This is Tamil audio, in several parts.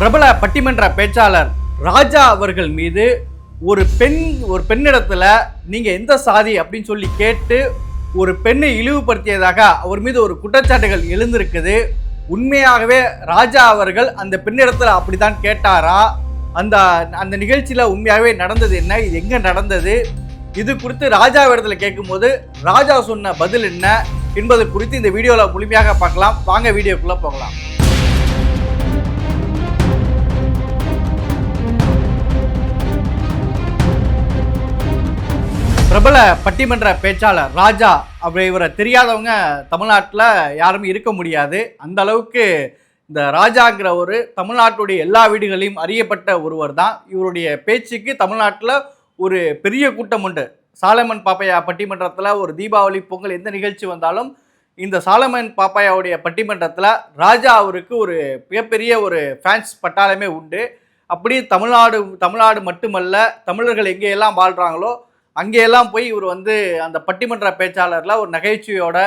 பிரபல பட்டிமன்ற பேச்சாளர் ராஜா அவர்கள் மீது ஒரு பெண் ஒரு பெண்ணிடத்துல நீங்க எந்த சாதி அப்படின்னு சொல்லி கேட்டு ஒரு பெண்ணை இழிவுபடுத்தியதாக அவர் மீது ஒரு குற்றச்சாட்டுகள் எழுந்திருக்குது. உண்மையாகவே ராஜா அவர்கள் அந்த பெண்ணிடத்துல அப்படிதான் கேட்டாரா? அந்த அந்த நிகழ்ச்சியில உண்மையாகவே நடந்தது என்ன? இது எங்க நடந்தது? இது குறித்து ராஜா இடத்துல கேட்கும்போது ராஜா சொன்ன பதில் என்ன என்பது குறித்து இந்த வீடியோவில் முழுமையாக பார்க்கலாம். வாங்க வீடியோக்குள்ளே போகலாம். பிரபல பட்டிமன்ற பேச்சாளர் ராஜா அப்படி இவரை தெரியாதவங்க தமிழ்நாட்டில் யாரும் இருக்க முடியாது. அந்த அளவுக்கு இந்த ராஜாங்கிற ஒரு தமிழ்நாட்டுடைய எல்லா வீடுகளையும் அறியப்பட்ட ஒருவர் தான். இவருடைய பேச்சுக்கு தமிழ்நாட்டில் ஒரு பெரிய கூட்டம் உண்டு. சாலமன் பாப்பையா பட்டிமன்றத்தில் ஒரு தீபாவளி பொங்கல் எந்த நிகழ்ச்சி வந்தாலும் இந்த சாலமன் பாப்பையாவுடைய பட்டிமன்றத்தில் ராஜா அவருக்கு ஒரு மிகப்பெரிய ஒரு ஃபேன்ஸ் பட்டாளமே உண்டு. அப்படி தமிழ்நாடு தமிழ்நாடு மட்டுமல்ல தமிழர்கள் எங்கேயெல்லாம் வாழ்கிறாங்களோ அங்கேயெல்லாம் போய் இவர் வந்து அந்த பட்டிமன்ற பேச்சாளரில் ஒரு நகைச்சுவையோட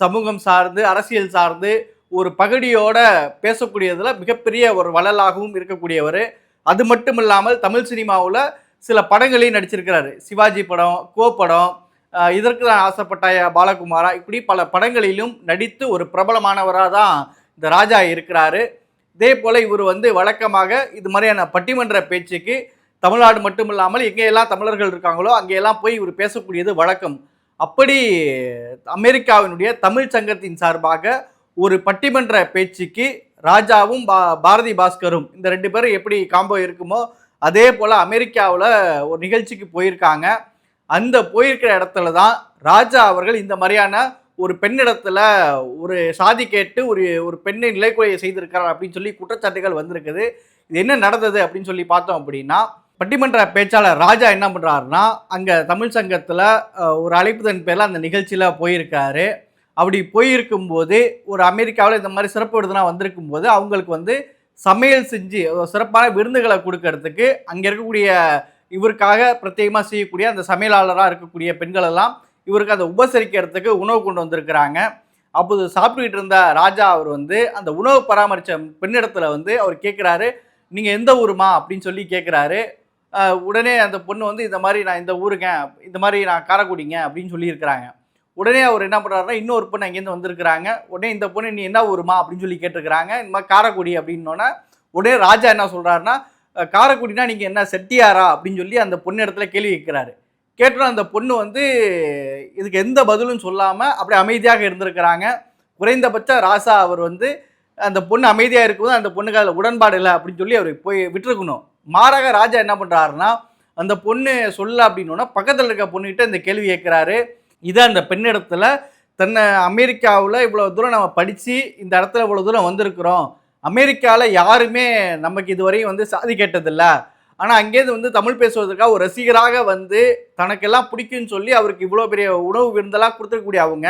சமூகம் சார்ந்து அரசியல் சார்ந்து ஒரு பகடியோட பேசக்கூடியதில் மிகப்பெரிய ஒரு வள்ளலாகவும் இருக்கக்கூடியவர். அது மட்டும் இல்லாமல் தமிழ் சினிமாவில் சில படங்களையும் நடிச்சிருக்கிறாரு. சிவாஜி படம் கோ படம் இதற்கு தான் ஆசைப்பட்ட பாலகுமாரா இப்படி பல படங்களிலும் நடித்து ஒரு பிரபலமானவராக தான் இந்த ராஜா இருக்கிறாரு. இதே போல் இவர் வந்து வழக்கமாக இது மாதிரியான பட்டிமன்ற பேச்சுக்கு தமிழ்நாடு மட்டும் இல்லாமல் தமிழர்கள் இருக்காங்களோ அங்கேயெல்லாம் போய் இவர் பேசக்கூடியது வழக்கம். அப்படி அமெரிக்காவினுடைய தமிழ் சங்கத்தின் சார்பாக ஒரு பட்டிமன்ற பேச்சுக்கு ராஜாவும் பா பாரதி பாஸ்கரும் இந்த ரெண்டு பேரும் எப்படி காம்போ இருக்குமோ அதே போல் அமெரிக்காவில் ஒரு நிகழ்ச்சிக்கு போயிருக்காங்க. அந்த போயிருக்கிற இடத்துல தான் ராஜா அவர்கள் இந்த மாதிரியான ஒரு பெண்ணிடத்தில் ஒரு சாதி கேட்டு ஒரு ஒரு பெண்ணை நிலைக்குறையை செய்திருக்கிறார் அப்படின்னு சொல்லி குற்றச்சாட்டுகள் வந்திருக்குது. இது என்ன நடந்தது அப்படின்னு சொல்லி பார்த்தோம் அப்படின்னா பட்டிமன்ற பேச்சாளர் ராஜா என்ன பண்ணுறாருன்னா அங்கே தமிழ் சங்கத்தில் ஒரு அழைப்புதன் பேரில் அந்த நிகழ்ச்சியில் போயிருக்காரு. அப்படி போயிருக்கும்போது ஒரு அமெரிக்காவில் இந்த மாதிரி சிறப்பு விருதுனா வந்திருக்கும் போது அவங்களுக்கு வந்து சமையல் செஞ்சு சிறப்பான விருந்துகளை கொடுக்கறதுக்கு அங்கே இருக்கக்கூடிய இவருக்காக பிரத்யேகமாக செய்யக்கூடிய அந்த சமையலாளராக இருக்கக்கூடிய பெண்கள் எல்லாம் இவருக்கு அதை உபசரிக்கிறதுக்கு உணவு கொண்டு வந்திருக்கிறாங்க. அப்போது சாப்பிட்டுக்கிட்டு இருந்த ராஜா அவர் வந்து அந்த உணவு பராமரித்த பெண்ணிடத்தில் வந்து அவர் கேட்குறாரு நீங்கள் எந்த ஊருமா? அப்படின்னு சொல்லி கேட்குறாரு உடனே அந்த பொண்ணு வந்து இந்த மாதிரி நான் இந்த ஊருங்க இந்த மாதிரி நான் காரைக்குடிங்க அப்படின்னு சொல்லியிருக்கிறாங்க. உடனே அவர் என்ன பண்ணுறாருன்னா இன்னொரு பொண்ணு அங்கேருந்து வந்திருக்கிறாங்க. உடனே இந்த பொண்ணு நீ என்ன ஊருமா அப்படின்னு சொல்லி கேட்டிருக்கிறாங்க. இந்த மாதிரி காரைக்குடி அப்படின்னோடனே உடனே ராஜா என்ன சொல்கிறாருன்னா காரக்குடினா நீங்கள் என்ன செட்டியாரா? அப்படின்னு சொல்லி அந்த பொண்ணு இடத்துல கேள்வி கேட்குறாரு. கேட்டோம் அந்த பொண்ணு வந்து இதுக்கு எந்த பதிலும் சொல்லாமல் அப்படியே அமைதியாக இருந்திருக்கிறாங்க. குறைந்தபட்ச ராசா அவர் வந்து அந்த பொண்ணு அமைதியாக இருக்கும்போது அந்த பொண்ணுக்கு அதில் உடன்பாடு இல்லை அப்படின்னு சொல்லி அவர் போய் விட்டுருக்கணும். மாறாக ராஜா என்ன பண்ணுறாருன்னா அந்த பொண்ணு சொல்ல அப்படின்னோன்னா பக்கத்தில் இருக்க பொண்ணுகிட்ட இந்த கேள்வி கேட்குறாரு. இதை அந்த பெண்ணிடத்தில் தன்னை அமெரிக்காவில் இவ்வளோ தூரம் நம்ம படித்து இந்த இடத்துல இவ்வளோ தூரம் வந்திருக்கிறோம். அமெரிக்காவில் யாருமே நமக்கு இதுவரையும் வந்து சாதி கேட்டதில்லை. ஆனால் அங்கேருந்து வந்து தமிழ் பேசுவதற்காக ஒரு ரசிகராக வந்து தனக்கெல்லாம் பிடிக்கும்னு சொல்லி அவருக்கு இவ்வளோ பெரிய உணவு விருந்தெல்லாம் கொடுத்துருக்கக்கூடிய அவங்க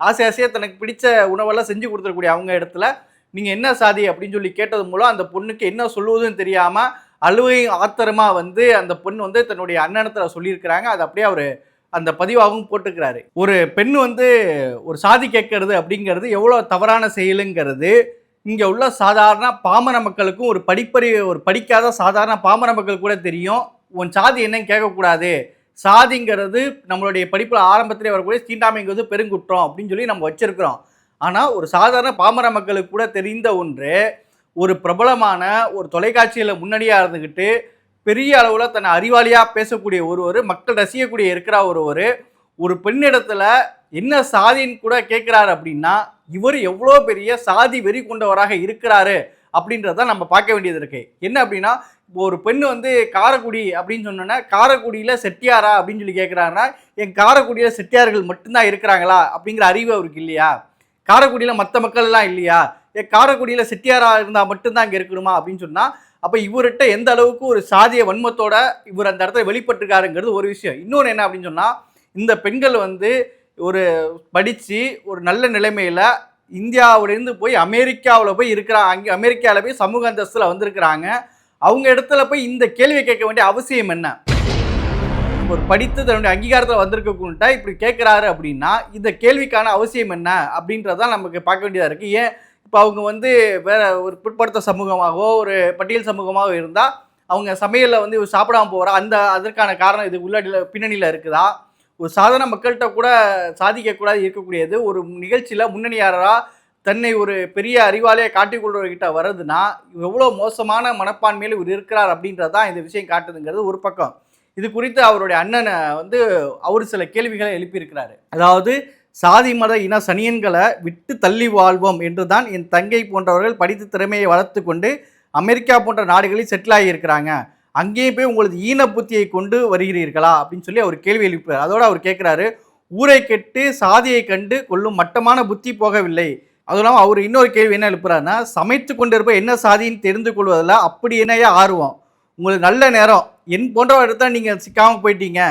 ஆசை ஆசையாக தனக்கு பிடிச்ச உணவெல்லாம் செஞ்சு கொடுத்துருக்கூடிய அவங்க இடத்துல நீங்கள் என்ன சாதி? அப்படின்னு சொல்லி கேட்டது மூலம் அந்த பொண்ணுக்கு என்ன சொல்லுவதுன்னு தெரியாமல் அழுவை ஆத்திரமாக வந்து அந்த பொண்ணு வந்து தன்னுடைய அண்ணனத்தில் சொல்லியிருக்கிறாங்க. அது அப்படியே அவர் அந்த பதிவாகவும் போட்டுக்கிறாரு. ஒரு பெண் வந்து ஒரு சாதி கேட்கறது அப்படிங்கிறது எவ்வளோ தவறான செயலுங்கிறது இங்கே உள்ள சாதாரண பாமர மக்களுக்கும் ஒரு படிப்பறி ஒரு படிக்காத சாதாரண பாமர மக்கள் கூட தெரியும். உன் சாதி என்னன்னு கேட்கக்கூடாது. சாதிங்கிறது நம்மளுடைய படிப்பில் ஆரம்பத்திலே வரக்கூடிய தீண்டாமைங்கிறது பெருங்குற்றம் அப்படின்னு சொல்லி நம்ம வச்சிருக்கிறோம். ஆனால் ஒரு சாதாரண பாமர மக்களுக்கு கூட தெரிந்த ஒன்று ஒரு பிரபலமான ஒரு தொலைக்காட்சியில் முன்னாடியாக இருந்துக்கிட்டு பெரிய அளவில் தன்னை அறிவாளியாக பேசக்கூடிய ஒருவர் மக்கள் ரசிக்கக்கூடிய இருக்கிற ஒருவர் ஒரு பெண்ணிடத்தில் என்ன சாதின்னு கூட கேட்குறாரு அப்படின்னா இவர் எவ்வளோ பெரிய சாதி வெறி கொண்டவராக இருக்கிறாரு அப்படின்றத நம்ம பார்க்க வேண்டியது இருக்கு. என்ன அப்படின்னா இப்போ ஒரு பெண் வந்து காரைக்குடி அப்படின்னு சொன்னோன்னா காரைக்குடியில் செட்டியாரா அப்படின்னு சொல்லி கேட்குறாருன்னா என் காரைக்குடியில் செட்டியார்கள் மட்டும்தான் இருக்கிறாங்களா அப்படிங்கிற அறிவு அவருக்கு இல்லையா? காரைக்குடியில் மற்ற மக்கள் எல்லாம் இல்லையா? காரைக்குடியில் செட்டியாராக இருந்தால் மட்டும்தான் இங்கே இருக்கணுமா அப்படின்னு சொன்னால் அப்போ இவர்கிட்ட எந்த அளவுக்கு ஒரு சாதிய வன்மத்தோட இவர் அந்த இடத்துல வெளிப்பட்டிருக்காருங்கிறது ஒரு விஷயம். இன்னொன்று என்ன அப்படின்னு சொன்னால் இந்த பெண்கள் வந்து ஒரு படித்து ஒரு நல்ல நிலைமையில் இந்தியாவிலேருந்து போய் அமெரிக்காவில் போய் இருக்கிறாங்க அங்கே அமெரிக்காவில் போய் சமூக அந்தஸ்தில் வந்திருக்கிறாங்க. அவங்க இடத்துல போய் இந்த கேள்வியை கேட்க வேண்டிய அவசியம் என்ன? ஒரு படித்து தன்னுடைய அங்கீகாரத்தில் வந்திருக்கக்கூட்ட இப்படி கேட்குறாரு அப்படின்னா இந்த கேள்விக்கான அவசியம் என்ன அப்படின்றதான் நமக்கு பார்க்க வேண்டியதாக இருக்குது ஏன் இப்போ அவங்க வந்து வேற ஒரு பிற்படுத்த சமூகமாகவோ ஒரு பட்டியல் சமூகமாகவோ இருந்தால் அவங்க சமையலில் வந்து இவர் சாப்பிடாம போகிறா அந்த அதற்கான காரணம் இது உள்ளடியில் பின்னணியில் இருக்குதா? ஒரு சாதாரண மக்கள்கிட்ட கூட சாதிக்கக்கூடாது இருக்கக்கூடியது ஒரு நிகழ்ச்சியில் முன்னணியாரராக தன்னை ஒரு பெரிய அறிவாளியை காட்டிக்கொள்றவர்கிட்ட வருதுன்னா எவ்வளோ மோசமான மனப்பான்மையில் இவர் இருக்கிறார் அப்படின்றதான் இந்த விஷயம் காட்டுதுங்கிறது ஒரு பக்கம். இது குறித்து அவருடைய அண்ணனை வந்து அவர் சில கேள்விகளை எழுப்பியிருக்கிறாரு. அதாவது சாதி மத இன சனியன்களை விட்டு தள்ளி வாழ்வோம் என்றுதான் என் தங்கை போன்றவர்கள் படித்து திறமையை வளர்த்து கொண்டு அமெரிக்கா போன்ற நாடுகளில் செட்டில் ஆகியிருக்கிறாங்க. அங்கேயே போய் உங்களது ஈன புத்தியை கொண்டு வருகிறீர்களா? அப்படின்னு சொல்லி அவர் கேள்வி எழுப்பார் அதோடு அவர் கேட்குறாரு ஊரை கெட்டு சாதியை கண்டு கொள்ளும் மட்டமான புத்தி போகவில்லை. அதுவும் இல்லாமல் அவர் இன்னொரு கேள்வி என்ன எழுப்புறாருன்னா சமைத்து கொண்டிருப்ப என்ன சாதின்னு தெரிந்து கொள்வதில் அப்படி என்னையே ஆர்வம்? உங்களுக்கு நல்ல நேரம். என் போன்றவர்கிட்ட நீங்கள் சிக்காமல் போயிட்டீங்க.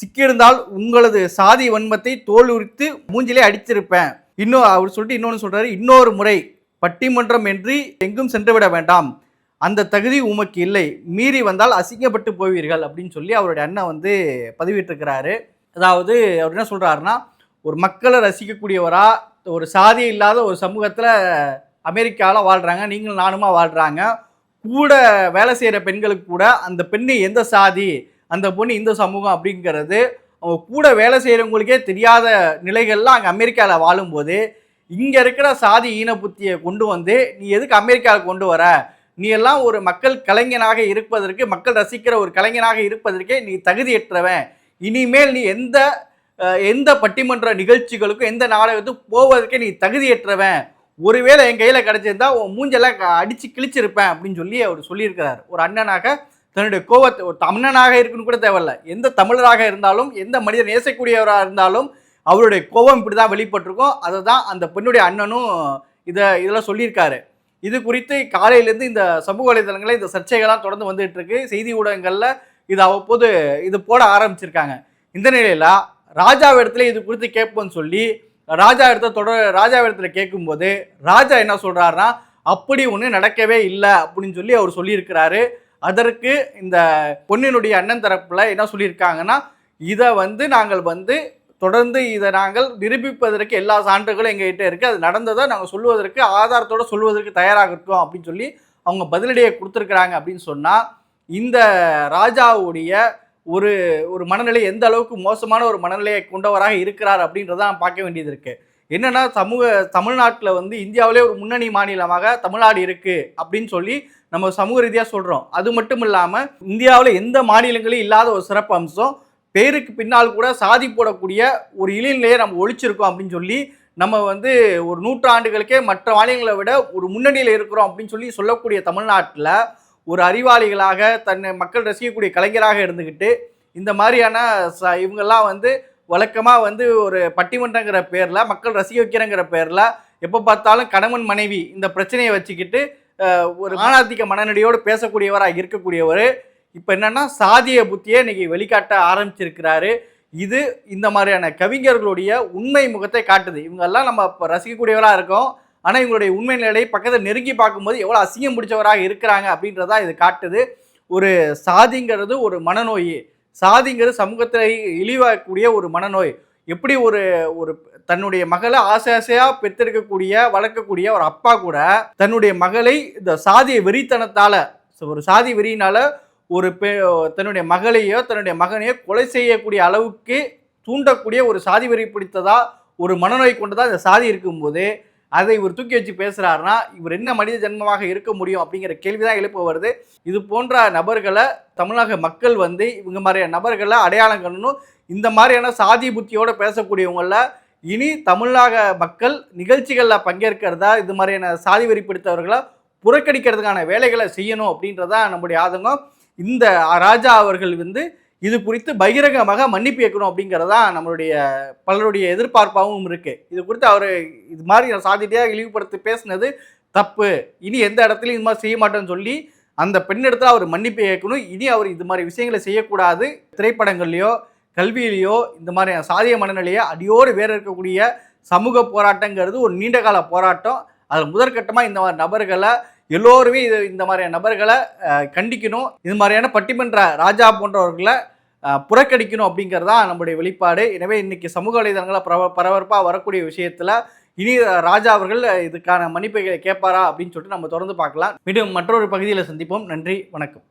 சிக்கியிருந்தால் உங்களது சாதி வன்மத்தை தோல் உரித்து மூஞ்சிலே அடித்திருப்பேன். இன்னும் அவர் சொல்லிட்டு இன்னொன்று சொல்கிறாரு இன்னொரு முறை பட்டிமன்றம் என்று எங்கும் சென்று விட வேண்டாம். அந்த தகுதி உமக்கு இல்லை. மீறி வந்தால் அசிங்கப்பட்டு போவீர்கள் அப்படின்னு சொல்லி அவருடைய அண்ணன் வந்து பதிவிட்டிருக்கிறாரு. அதாவது அவர் என்ன சொல்கிறாருன்னா ஒரு மக்களை ரசிக்கக்கூடியவரா ஒரு சாதி இல்லாத ஒரு சமூகத்தில் அமெரிக்காவில் வாழ்கிறாங்க நீங்களும் நானுமா வாழ்கிறாங்க கூட வேலை செய்கிற பெண்களுக்கு கூட அந்த பெண்ணு எந்த சாதி அந்த பொண்ணு இந்த சமூகம் அப்படிங்கிறது அவங்க கூட வேலை செய்கிறவங்களுக்கே தெரியாத நிலைகள்லாம் அங்கே அமெரிக்காவில் வாழும்போது இங்கே இருக்கிற சாதி ஈன புத்தியை கொண்டு வந்து நீ எதுக்கு அமெரிக்காவில் கொண்டு வர? நீ எல்லாம் ஒரு மக்கள் கலைஞனாக இருப்பதற்கு மக்கள் ரசிக்கிற ஒரு கலைஞனாக இருப்பதற்கே நீ தகுதியற்றவன். இனிமேல் நீ எந்த எந்த பட்டிமன்ற நிகழ்ச்சிகளுக்கும் எந்த நாடகத்துக்கும் போவதற்கே நீ தகுதியற்றவன். ஒருவேளை என் கையில் கிடச்சிருந்தா உன் மூஞ்செல்லாம் க- கிழிச்சிருப்பேன் அப்படின்னு சொல்லி அவர் சொல்லியிருக்கிறார். ஒரு அண்ணனாக தன்னுடைய கோவத்தை ஒரு தமிழனாக இருக்குன்னு கூட தேவையில்ல. எந்த தமிழராக இருந்தாலும் எந்த மனிதர் நேசக்கூடியவராக இருந்தாலும் அவருடைய கோபம் இப்படி தான் வெளிப்பட்டிருக்கும். அதை தான் அந்த பெண்ணுடைய அண்ணனும் இதை இதெல்லாம் சொல்லியிருக்காரு. இது குறித்து காலையிலேருந்து இந்த சமூக வலைதளங்களில் இந்த சர்ச்சைகள்லாம் தொடர்ந்து வந்துகிட்டு இருக்கு செய்தி ஊடகங்களில் இது அவ்வப்போது இது போட ஆரம்பிச்சிருக்காங்க. இந்த நிலையில் ராஜா இடத்துல இது குறித்து கேட்போம்னு சொல்லி ராஜா இடத்துல தொடர் ராஜா இடத்துல கேட்கும்போது ராஜா என்ன சொல்கிறாருன்னா அப்படி ஒன்று நடக்கவே இல்லை அப்படின்னு சொல்லி அவர் சொல்லியிருக்கிறாரு. அதற்கு இந்த பொண்ணினுடைய அண்ணன் தரப்பில் என்ன சொல்லியிருக்காங்கன்னா இதை வந்து நாங்கள் வந்து தொடர்ந்து இதை நாங்கள் நிரூபிப்பதற்கு எல்லா சான்றுகளும் எங்ககிட்ட இருக்குது அது நடந்ததை நாங்கள் சொல்லுவதற்கு ஆதாரத்தோடு சொல்வதற்கு தயாராக இருக்கோம் அப்படின்னு சொல்லி அவங்க பதிலடியை கொடுத்துருக்குறாங்க அப்படின்னு சொன்னால் இந்த ராஜாவுடைய ஒரு ஒரு மனநிலை எந்த அளவுக்கு மோசமான ஒரு மனநிலையை கொண்டவராக இருக்கிறார் அப்படின்றத பார்க்க வேண்டியது இருக்குது என்னன்னா சமூக தமிழ்நாட்டில் வந்து இந்தியாவிலே ஒரு முன்னணி மாநிலமாக தமிழ்நாடு இருக்கு அப்படின்னு சொல்லி நம்ம சமூக ரீதியாக சொல்கிறோம் அது மட்டும் இல்லாமல் இந்தியாவில் எந்த மாநிலங்களும் இல்லாத ஒரு சிறப்பு அம்சம் பேருக்கு பின்னால் கூட சாதி போடக்கூடிய ஒரு இழிநிலையை நம்ம ஒழிச்சிருக்கோம் அப்படின்னு சொல்லி நம்ம வந்து ஒரு நூற்றாண்டுகளுக்கே மற்ற மாநிலங்களை விட ஒரு முன்னணியில் இருக்கிறோம் அப்படின்னு சொல்லி சொல்லக்கூடிய தமிழ்நாட்டில் ஒரு அறிவாளிகளாக தன்னை மக்கள் ரசிக்கக்கூடிய கலைஞராக இருந்துக்கிட்டு இந்த மாதிரியான ச இவங்கெல்லாம் வந்து வழக்கமாக வந்து ஒரு பட்டிமன்றங்கிற பேரில் மக்கள் ரசிக்க வைக்கிறங்கிற பேரில் எப்போ பார்த்தாலும் கணவன் மனைவி இந்த பிரச்சனையை வச்சுக்கிட்டு ஒரு ஆணாதிக்க மனநிலையோடு பேசக்கூடியவராக இருக்கக்கூடியவர் இப்போ என்னன்னா சாதிய புத்தியை இன்னைக்கு வெளிக்காட்ட ஆரம்பிச்சிருக்கிறாரு. இது இந்த மாதிரியான கவிஞர்களுடைய உண்மை முகத்தை காட்டுது. இவங்கெல்லாம் நம்ம இப்போ ரசிக்கக்கூடியவராக இருக்கோம். ஆனால் இவங்களுடைய உண்மை நிலையை பக்கத்தில் நெருங்கி பார்க்கும்போது எவ்வளோ அசிங்கம் பிடிச்சவராக இருக்கிறாங்க அப்படின்றதா இது காட்டுது. ஒரு சாதிங்கிறது ஒரு மனநோய். சாதிங்கிறது சமூகத்தை இழிவாக்கக்கூடிய ஒரு மனநோய். எப்படி ஒரு ஒரு தன்னுடைய மகளை ஆசை ஆசையாக பெற்றெடுக்கக்கூடிய வளர்க்கக்கூடிய ஒரு அப்பா கூட தன்னுடைய மகளை இந்த சாதிய வெறித்தனத்தால் ஒரு சாதி வெறியினால ஒரு பெ தன்னுடைய மகளையோ தன்னுடைய மகனையோ கொலை செய்யக்கூடிய அளவுக்கு தூண்டக்கூடிய ஒரு சாதி வெறி பிடித்ததாக ஒரு மனநோய் கொண்டதாக இந்த சாதி இருக்கும்போது அதை இவர் தூக்கி வச்சு பேசுறாருன்னா இவர் என்ன மனித ஜென்மமாக இருக்க முடியும் அப்படிங்கிற கேள்வி தான் எழுப்ப வருது. இது போன்ற நபர்களை தமிழக மக்கள் வந்து இவங்க மாதிரியான நபர்களை அடையாளம் காணணும். இந்த மாதிரியான சாதி புத்தியோட பேசக்கூடியவங்கள இனி தமிழக மக்கள் நிகழ்ச்சிகளில் பங்கேற்கிறதா இது மாதிரியான சாதி வெறி பிடித்தவர்களை புறக்கணிக்கிறதுக்கான வேலைகளை செய்யணும் அப்படின்றதான் நம்முடைய ஆதங்கம். இந்த ராஜா அவர்கள் வந்து இது குறித்து பகிரங்கமாக மன்னிப்பு இயக்கணும் அப்படிங்கிறதா நம்மளுடைய பலருடைய எதிர்பார்ப்பாகவும் இருக்கு. இது குறித்து அவர் இது மாதிரி சாதிட்டியாக இழிவுபடுத்தி பேசினது தப்பு. இனி எந்த இடத்துலையும் இது மாதிரி செய்ய மாட்டேன்னு சொல்லி அந்த பெண்ணிடத்தில் அவர் மன்னிப்பு இயக்கணும் இனி அவர் இது மாதிரி விஷயங்களை செய்யக்கூடாது. திரைப்படங்கள்லையோ கல்வியிலையோ இந்த மாதிரி சாதிய மனநிலையை அடியோடு வேற இருக்கக்கூடிய சமூக போராட்டங்கிறது ஒரு நீண்டகால போராட்டம். அதில் முதற்கட்டமாக இந்த மாதிரி நபர்களை எல்லோருமே இது இந்த மாதிரியான நபர்களை கண்டிக்கணும். இது மாதிரியான பட்டிமன்ற ராஜா போன்றவர்களை புறக்கணிக்கணும் அப்படிங்கிறது தான் நம்முடைய வெளிப்பாடு. எனவே இன்றைக்கி சமூக வலைதளங்களில் பரவ பரபரப்பாக வரக்கூடிய விஷயத்தில் இனி ராஜா அவர்கள் இதுக்கான மன்னிப்பை கேட்பாரா அப்படின்னு சொல்லிட்டு நம்ம தொடர்ந்து பார்க்கலாம். மீண்டும் மற்றொரு பகுதியில் சந்திப்போம். நன்றி வணக்கம்.